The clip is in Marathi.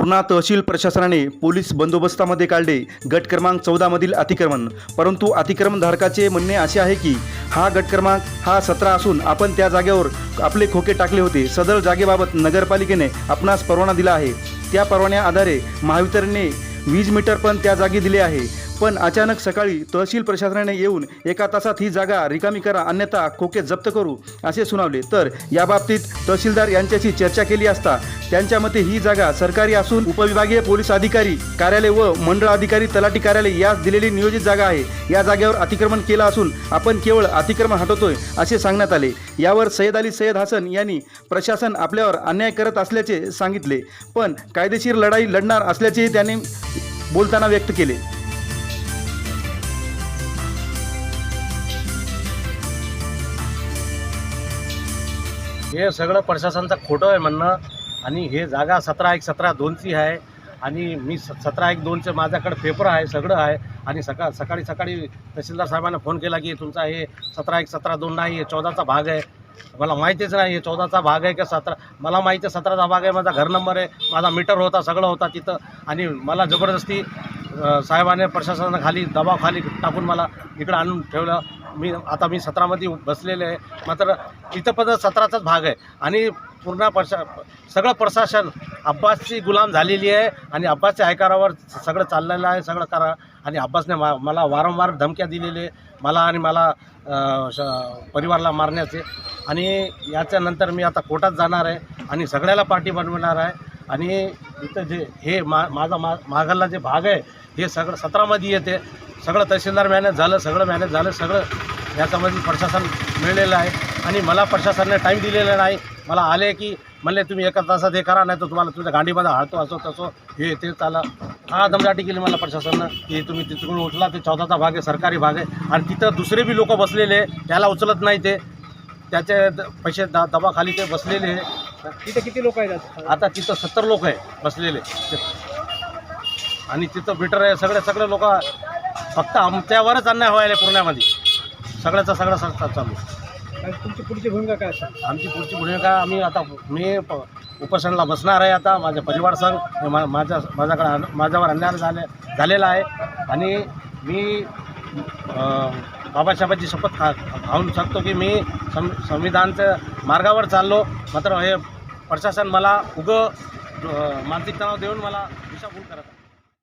पूर्णा तहसील प्रशासनाने पोलीस बंदोबस्तामध्ये काढले. गट क्रमांक चौदामधील अतिक्रमण. परंतु अतिक्रमणधारकाचे म्हणणे असे आहे की हा गट क्रमांक हा सतरा असून आपण त्या जागेवर आपले खोके टाकले होते. सदर जागेबाबत नगरपालिकेने आपणास परवाना दिला आहे. त्या परवान्या आधारे महावितरणने वीज मीटर पण त्या जागी दिले आहे. पण अचानक सकाळी तहसील प्रशासनाने येऊन एका तासात ही जागा रिकामी करा अन्यथा खोके जप्त करू असे सुनावले. तर याबाबतीत तहसीलदार यांच्याशी चर्चा केली असता त्यांच्या मते ही जागा सरकारी असून उपविभागीय पोलीस अधिकारी कार्यालय व मंडळ अधिकारी तलाठी कार्यालय यास दिलेली नियोजित जागा आहे. या जागेवर अतिक्रमण केलं असून आपण केवळ अतिक्रमण हटवतोय असे सांगण्यात आले. यावर सय्यद अली सय्यद हसन यांनी प्रशासन आपल्यावर अन्याय करत असल्याचे सांगितले पण कायदेशीर लढाई लढणार असल्याचेही त्यांनी बोलताना व्यक्त केले. हे सगळं प्रशासनाचं खोटं आहे म्हणणं. आणि हे जागा सतरा एक सतरा दोनची आहे. आणि मी सतरा एक दोनचं माझ्याकडे पेपर आहे सगळं आहे. आणि सकाळ सकाळी सकाळी तहसीलदार साहेबांना फोन केला की तुमचा हे सतरा एक सतरा दोन नाही हे चौदाचा भाग आहे. मला माहितीच नाही हे चौदाचा भाग आहे का सतरा? मला माहिती आहे सतराचा भाग आहे माझा घर नंबर आहे. माझा मीटर होता सगळं होता तिथं. आणि मला जबरदस्ती साहेबाने प्रशासनाखाली दबावखाली टाकून मला इकडं आणून ठेवलं. मी आता मी सत्रामध्ये बसलेले आहे. मात्र इथं पण सत्राचाच भाग आहे. आणि पूर्ण प्रशा सगळं प्रशासन अब्बासची गुलाम झालेली आहे. आणि अब्बासच्या आयकारावर सगळं चाललेलं आहे सगळं करा. आणि अब्बासने मा मला वारंवार धमक्या दिलेले मला आणि मला श परिवाराला मारण्याचे. आणि याच्यानंतर मी आता कोर्टात जाणार आहे. आणि सगळ्याला पार्टी बनवणार आहे. आणि इथं जे हे मा माझा मा माघाला जे भाग आहे हे सगळं सतरामध्ये येते. सगळं तहसीलदार मॅनेज झालं सगळं मॅनेज झालं सगळं याच्यामध्ये प्रशासन मिळलेलं आहे. आणि मला प्रशासनाने टाईम दिलेला नाही. मला आले की म्हणले तुम्ही एका तासात हे करा नाही तर तुम्हाला तुमच्या गांडीमध्ये हळतो असो तसो हे ते चाला हा दमदाटी केली मला प्रशासनानं की तुम्ही तिथून उचला ते चौदाचा भाग आहे सरकारी भाग आहे. आणि तिथं दुसरे बी लोक बसलेले त्याला उचलत नाही ते. त्याचे द- पैसे दा दबाखाली ते बसलेले. तिथे किती लोक आहेत आता? तिथं सत्तर लोक आहे बसलेले. आणि तिथं मीटर आहे सगळे सगळे लोक फक्त आमच्यावरच अन्याय व्हायला पुण्यामध्ये. सगळ्याचा सगळा संस्था चालू तुमची पुढची भूमिका काय असेल? आमची पुढची भूमिका आम्ही आता मी प उपोषणाला बसणार आहे आता. माझ्या परिवार संघ मा माझ्या माझ्याकडे माझ्यावर अन्याय झाले झालेला आहे. आणि मी बाबासाहेबांची शपथ खा खाऊन शकतो की मी सं संविधानच्या मार्गावर चाललो. मात्र हे प्रशासन मला उगं मानसिक तणाव देऊन मला दिशाभूल करत आहे.